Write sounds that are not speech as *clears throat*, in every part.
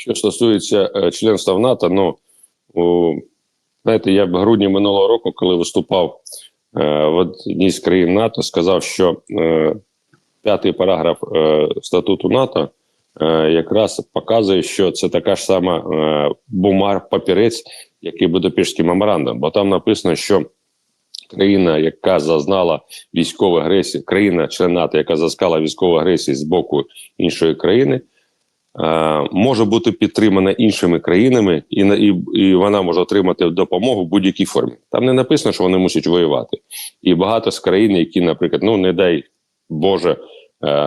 Що стосується е, членства в НАТО, ну у, знаєте, я в грудні минулого року, коли виступав е, в одній з країн НАТО, сказав, що е, п'ятий параграф статуту НАТО якраз показує, що це така ж сама бумар, папірець, як і Будапештський меморандум, бо там написано, що країна, яка зазнала військової агресії, країна член НАТО, яка зазнала військової агресії з боку іншої країни. Е, Може бути підтримана іншими країнами, і і, і вона може отримати допомогу в будь-якій формі. Там не написано, що вони мусять воювати. І багато з країн, які, наприклад, ну не дай Боже, е,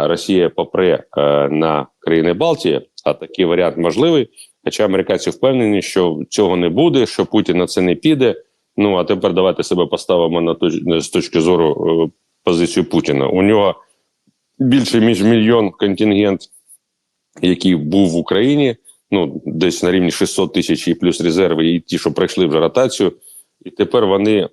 Росія попре е, на країни Балтії, а такий варіант можливий. Хоча американці впевнені, що цього не буде, що Путін на це не піде. Ну а тепер давайте себе поставимо на точ... з точки зору позицію Путіна. У нього більше ніж мільйон контингент, який був в Україні. Ну десь на рівні 600 тисяч і плюс резерви, і ті, що пройшли вже ротацію, і тепер вони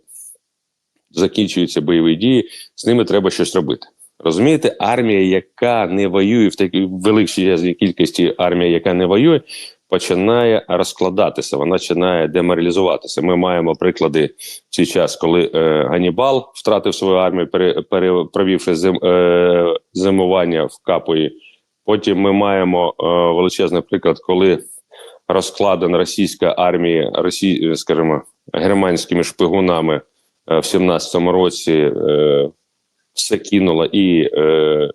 закінчуються бойові дії. З ними треба щось робити. Розумієте, армія, яка не воює в такій великій кількості армія, яка не воює, починає розкладатися, вона починає деморалізуватися. Ми маємо приклади в цей час, коли е, Ганібал втратив свою армію, пере, пере, зим, е, зимування в Капої. Потім ми маємо е, величезний приклад, коли розкладена російська армія, Росі, скажімо, германськими шпигунами е, в 17-му році. Е, все кинуло і е,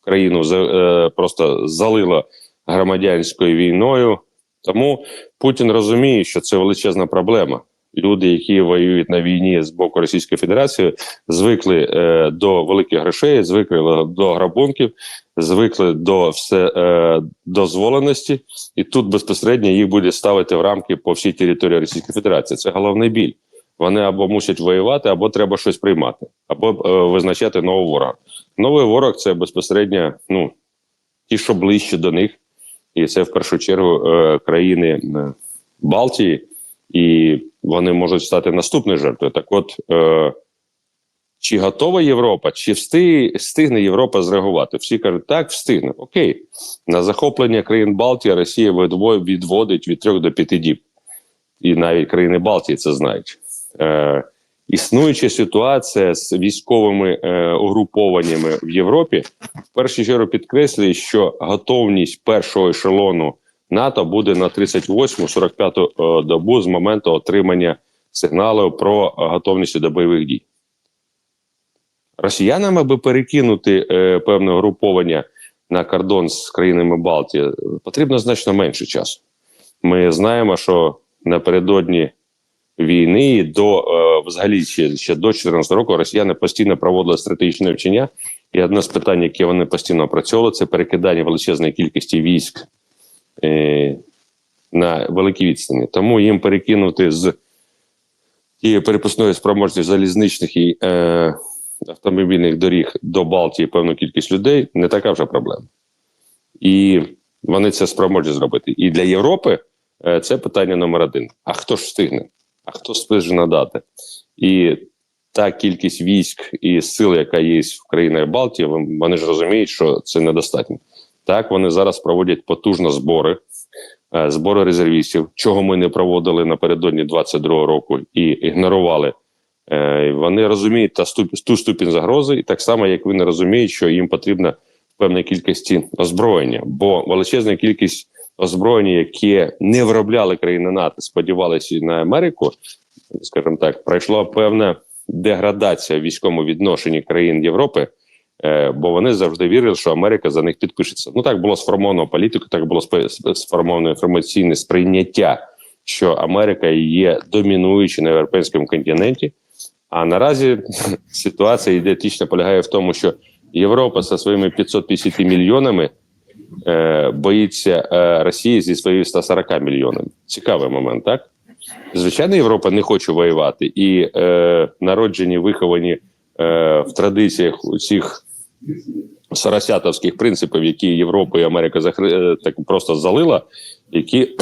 країну за, е, просто залило громадянською війною. Тому Путін розуміє, що це величезна проблема. Люди, які воюють на війні з боку Російської Федерації, звикли е, до великих грошей, звикли до грабунків, звикли до все е, дозволеності, і тут безпосередньо їх буде ставити в рамки по всій території Російської Федерації. Це головний біль. Вони або мусять воювати, або треба щось приймати, або е, визначати нового ворога. Новий ворог це безпосередньо ну ті, що ближче до них, і це в першу чергу е, країни е, Балтії, і вони можуть стати наступною жертвою. Так, от е, чи готова Європа, чи встиг, встигне Європа зреагувати? Всі кажуть, так, встигне. Окей, на захоплення країн Балтії Росія відводить від трьох до п'яти діб, і навіть країни Балтії це знають. Е, існуюча ситуація з військовими е, угрупованнями в Європі в першу чергу підкреслює, що готовність першого ешелону НАТО буде на 38-45 е, добу з моменту отримання сигналу про готовність до бойових дій. Росіянам, аби перекинути е, певне угруповання на кордон з країнами Балтії, потрібно значно менше часу. Ми знаємо, що напередодні війни до е, взагалі ще, ще до 2014 року росіяни постійно проводили стратегічні навчання. І одне з питань, яке вони постійно опрацьовували, це перекидання величезної кількості військ на великі відстані. Тому їм перекинути з тієї перепускної спроможності залізничних і е, автомобільних доріг до Балтії певну кількість людей не така вже проблема. І вони це спроможні зробити. І для Європи е, це питання номер один. А хто ж встигне? А хто спиже надати? І та кількість військ і сил, яка є в країнах Балтії, вони ж розуміють, що це недостатньо. Так, вони зараз проводять потужно збори, е, збори резервістів, чого ми не проводили напередодні 22-го року і ігнорували. Е, Вони розуміють та ступ, ту ступінь загрози, і так само, як вони розуміють, що їм потрібна певна кількості озброєння, бо величезна кількість озброєння, яке не виробляли країни НАТО, сподівалися на Америку, скажімо так, пройшла певна деградація в військовому відношенні країн Європи, бо вони завжди вірили, що Америка за них підпишеться. Ну так було сформовано політику, так було сформовано інформаційне сприйняття, що Америка є домінуючою на європейському континенті. А наразі *laughs* ситуація ідентично полягає в тому, що Європа зі своїми 550 мільйонами е, боїться е, Росії зі своїми 140 мільйонами. Цікавий момент, так? Звичайно, Європа не хоче воювати, і е, народжені, виховані е, в традиціях усіх сарасятовських принципів, які Європа і Америка захри... е, так просто залила, які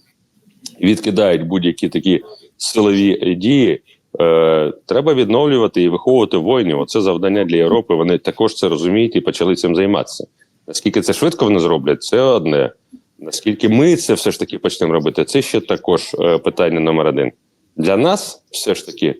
*coughs* відкидають будь-які такі силові дії. Е, треба відновлювати і виховувати воїнів. Оце завдання для Європи. Вони також це розуміють і почали цим займатися. Наскільки це швидко вони зроблять, це одне. Наскільки ми це все ж таки почнемо робити, це ще також е, питання номер один. Для нас все ж таки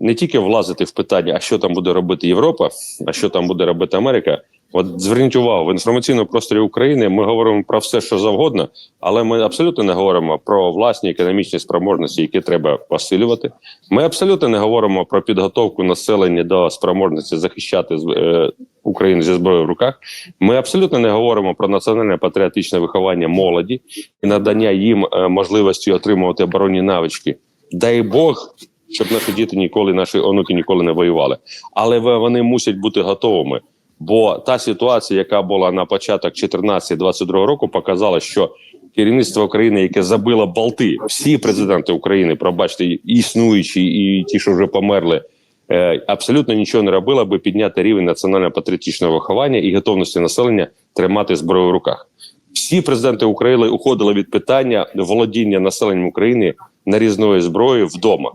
не тільки влазити в питання, а що там буде робити Європа, а що там буде робити Америка. От зверніть увагу, в інформаційному просторі України ми говоримо про все, що завгодно, але ми абсолютно не говоримо про власні економічні спроможності, які треба посилювати. Ми абсолютно не говоримо про підготовку населення до спроможності захищати е, Україну зі зброєю в руках. Ми абсолютно не говоримо про національне патріотичне виховання молоді і надання їм е, можливості отримувати оборонні навички. Дай Бог, щоб наші діти ніколи, наші онуки ніколи не воювали. Але вони мусять бути готовими. Бо та ситуація, яка була на початок 14-22 року, показала, що керівництво України, яке забило болти, всі президенти України, пробачте, існуючі і ті, що вже померли, е, абсолютно нічого не робило, аби підняти рівень національно-патріотичного виховання і готовності населення тримати зброю в руках. Всі президенти України уходили від питання володіння населенням України нарізною зброєю вдома.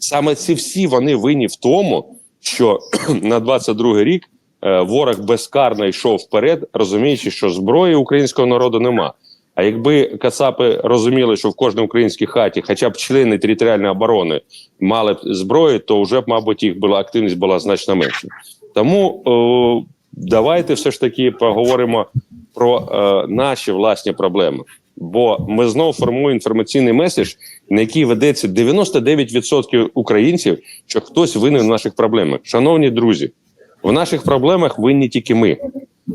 Саме ці всі вони винні в тому, що *clears throat* на 22 рік е, ворог безкарно йшов вперед, розуміючи, що зброї українського народу нема. А якби Кацапи розуміли, що в кожній українській хаті, хоча б члени територіальної оборони, мали б зброю, то вже б, мабуть, їх була активність була значно менша. Тому о, давайте все ж таки поговоримо про е, наші власні проблеми. Бо ми знову формуємо інформаційний меседж, на якій ведеться 99% українців, що хтось винен в наших проблемах. Шановні друзі, в наших проблемах винні тільки ми.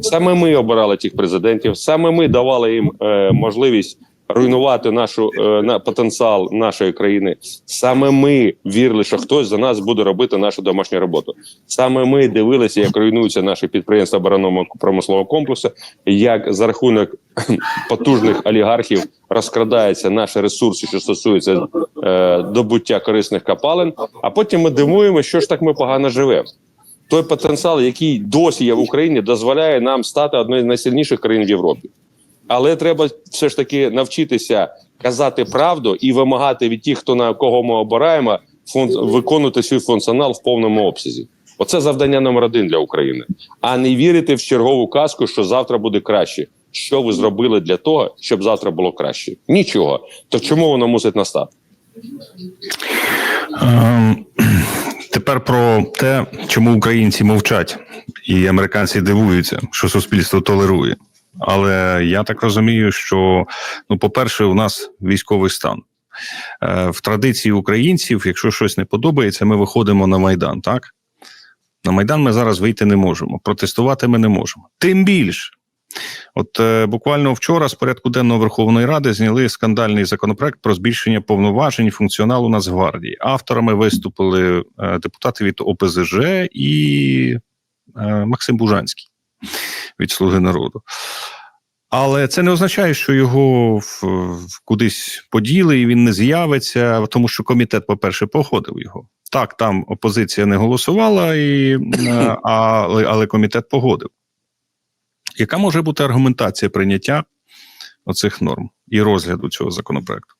Саме ми обирали тих президентів, саме ми давали їм е, можливість руйнувати нашу е, на потенціал нашої країни. Саме ми вірили, що хтось за нас буде робити нашу домашню роботу. Саме ми дивилися, як руйнуються наші підприємства оборонного промислового комплексу, як за рахунок *clears throat* потужних олігархів розкрадаються наші ресурси, що стосуються е, добуття корисних копалин. А потім ми дивуємо, що ж так ми погано живемо. Той потенціал, який досі є в Україні, дозволяє нам стати однією з найсильніших країн в Європі. Але треба все ж таки навчитися казати правду і вимагати від тих, хто на кого ми обираємо, фун... виконувати свій функціонал в повному обсязі. Оце завдання номер один для України, а не вірити в чергову казку, що завтра буде краще. Що ви зробили для того, щоб завтра було краще? Нічого. То чому воно мусить настати? Ем, Тепер про те, чому українці мовчать, і американці дивуються, що суспільство толерує. Але я так розумію, що ну, по-перше, у нас військовий стан. Е, В традиції українців, якщо щось не подобається, ми виходимо на майдан. Так на майдан ми зараз вийти не можемо. Протестувати ми не можемо. Тим більше, От е, буквально вчора з порядку денного Верховної Ради зняли скандальний законопроект про збільшення повноважень функціоналу Нацгвардії. Авторами виступили е, депутати від ОПЗЖ і е, Максим Бужанський від Слуги народу. Але це не означає, що його в, в кудись поділи і він не з'явиться, тому що комітет, по-перше, погодив його. Так, там опозиція не голосувала, і, е, *clears throat* але, але комітет погодив. Яка може бути аргументація прийняття оцих норм і розгляду цього законопроекту?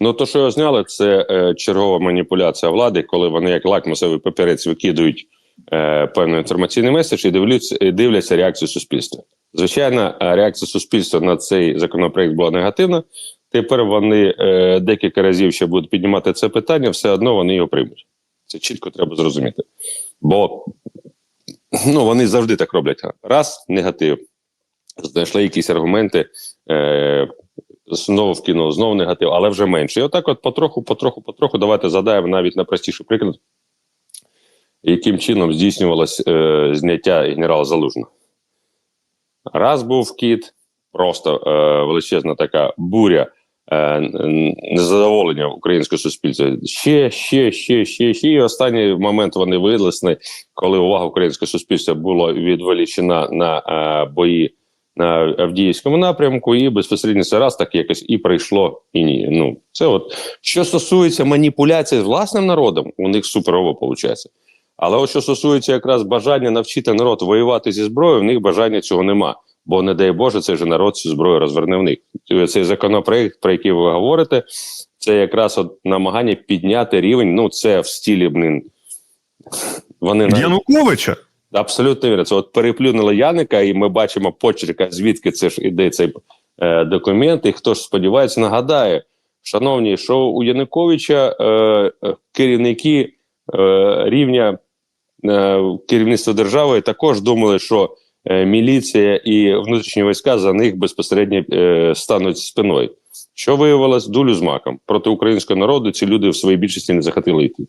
Ну то, що його зняли, це е, чергова маніпуляція влади, коли вони як лакмусовий папірець викидують е, певний інформаційний меседж і дивляться, і дивляться реакцію суспільства. Звичайно, е, реакція суспільства на цей законопроект була негативна. Тепер вони е, декілька разів ще будуть піднімати це питання, все одно вони його приймуть. Це чітко треба зрозуміти. Бо ну, вони завжди так роблять. Раз негатив. Знайшли якісь аргументи, е, знову вкинув, знову негатив, але вже менше. І отак, от потроху, потроху, потроху, давайте задаємо навіть на простіший приклад, яким чином здійснювалось е, зняття генерала Залужного. Раз був кіт, просто е, величезна така буря е, незадоволення українського суспільства. Ще, ще, ще, ще, ще. І останній момент вони вилисни, коли увага українського суспільства була відволічена на е, бої на Авдіївському напрямку, і безпосередньо це раз так якось і прийшло, і ні. Ну це от що стосується маніпуляції з власним народом, у них суперово виходить. Але от що стосується якраз бажання навчити народ воювати зі зброєю, в них бажання цього нема. Бо, не дай Боже, цей же народ цю зброю розверне в них. Цей законопроект, про який ви говорите, це якраз от намагання підняти рівень. Ну, це в стілі блин. Вони Януковича? Абсолютно вірно. Це от переплюнули Яника, і ми бачимо почерка, звідки це ж іде цей е, документ. І хто ж сподівається, нагадає, шановні, що у Януковича е, е, керівники е, рівня е, керівництва держави також думали, що е, міліція і внутрішні війська за них безпосередньо е, стануть спиною. Що виявилось дулю з маком проти українського народу? Ці люди в своїй більшості не захотіли йти.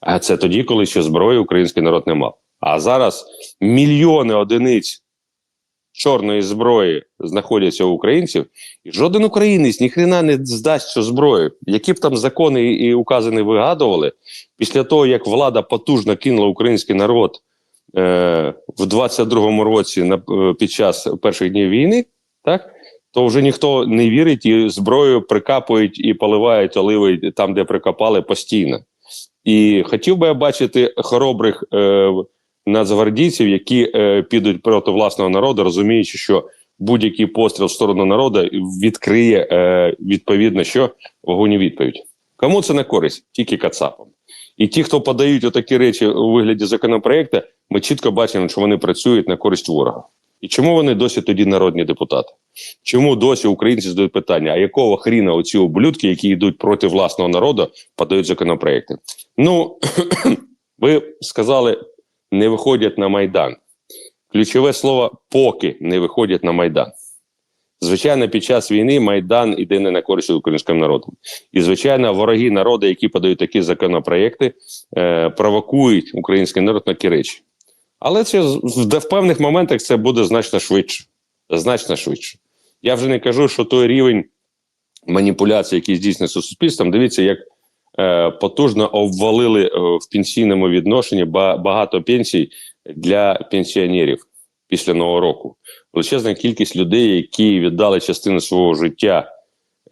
А це тоді, коли ще зброї український народ не мав. А зараз мільйони одиниць чорної зброї знаходяться у українців, і жоден українець ніхрена не здасть цю зброю. Які б там закони і укази не вигадували, після того як влада потужно кинула український народ е, в 22-му році на е, під час перших днів війни, так то вже ніхто не вірить і зброю прикапують і поливають оливи там, де прикопали постійно. І хотів би я бачити хоробрих е, нацгвардійців, які е, підуть проти власного народу, розуміючи, що будь-який постріл в сторону народу відкриє е, відповідно, що вогонь відповідь. Кому це на користь? Тільки Кацапам. І ті, хто подають отакі речі у вигляді законопроекту, ми чітко бачимо, що вони працюють на користь ворога. І чому вони досі тоді народні депутати? Чому досі українці задають питання, а якого хріна оці ублюдки, які йдуть проти власного народу, подають законопроекти? Ну, *clears throat* ви сказали, не виходять на Майдан. Ключове слово поки не виходять на Майдан. Звичайно, під час війни Майдан іде не на користь українським народом. І, звичайно, вороги народу, які подають такі законопроекти, е, провокують український народ на ті речі. Але це в певних моментах це буде значно швидше. Значно швидше. Я вже не кажу, що той рівень маніпуляцій, який здійснюється суспільством, дивіться, як потужно обвалили е, в пенсійному відношенні ба- багато пенсій для пенсіонерів після нового року. Величезна кількість людей, які віддали частину свого життя,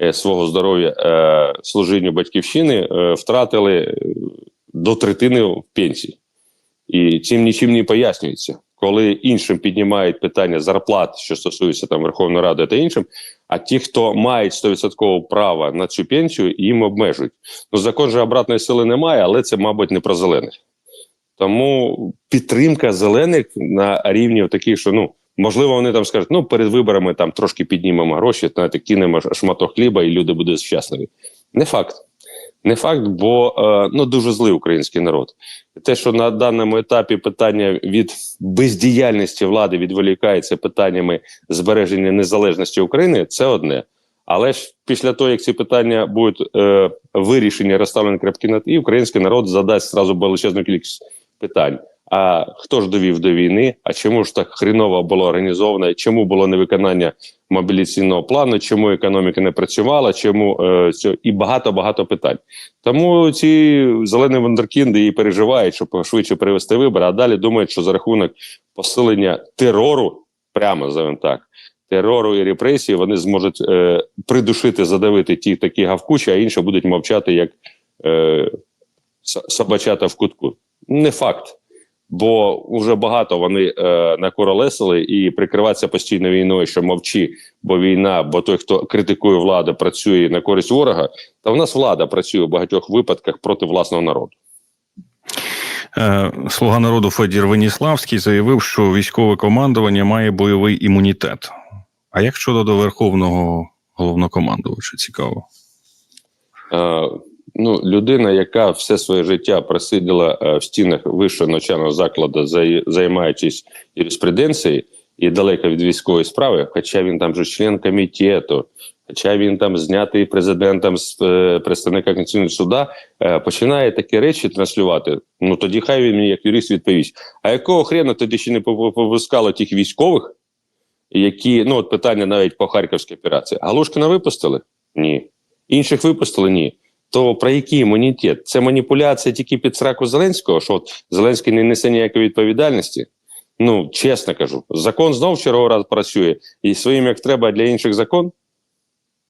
е, свого здоров'я е, служінню батьківщини, е, втратили е, до третини пенсій. І цим нічим не пояснюється. Коли іншим піднімають питання зарплат, що стосується там Верховної Ради та іншим, а ті, хто мають 100% права на цю пенсію, їм обмежують. Ну закон же обратної сили немає, але це, мабуть, не про зелених. Тому підтримка зелених на рівні таких, що ну можливо, вони там скажуть, ну перед виборами там трошки піднімемо гроші, знаєте, кинемо шматок хліба, і люди будуть щасливі. Не факт. Не факт, бо е, ну дуже злий український народ. Те, що на даному етапі питання від бездіяльності влади відволікається питаннями збереження незалежності України, це одне. Але ж після того, як ці питання будуть е, вирішені, розставлені крапки над і, український народ задасть зразу величезну кількість питань. А хто ж довів до війни? А чому ж так хріново було організовано? Чому було невиконання мобілізаційного плану? Чому економіка не працювала? Чому е, і багато багато питань? Тому ці зелені вундеркінди і переживають, щоб швидше перевести вибори, а далі думають, що за рахунок посилення терору, прямо називаємо так, терору і репресії, вони зможуть е, придушити, задавити ті такі гавкучі, а інші будуть мовчати як е, собачата в кутку. Не факт. Бо вже багато вони е, накуролесили і прикриватися постійно війною, що мовчи, бо війна, бо той, хто критикує владу, працює на користь ворога. Та в нас влада працює в багатьох випадках проти власного народу. Е, Слуга народу Федір Веніславський заявив, що військове командування має бойовий імунітет. А як щодо до верховного головнокомандувача? Цікаво. Е, ну, людина, яка все своє життя просиділа е, в стінах вищого навчального закладу, займаючись юриспруденцією і далеко від військової справи, хоча він там же член комітету, хоча він там знятий президентом з е, представника Конституційного суда, е, починає такі речі транслювати. Ну тоді хай він мені як юрист відповість. А якого хрена тоді ще не пов- повискало тих військових, які ну от питання навіть по харківській операції. Галушкина випустили? Ні. Інших випустили? Ні. То про який імунітет? Це маніпуляція тільки під сраку Зеленського, що от Зеленський не несе ніякої відповідальності. Ну, чесно кажу, закон знов черговий раз працює, і своїм як треба для інших закон.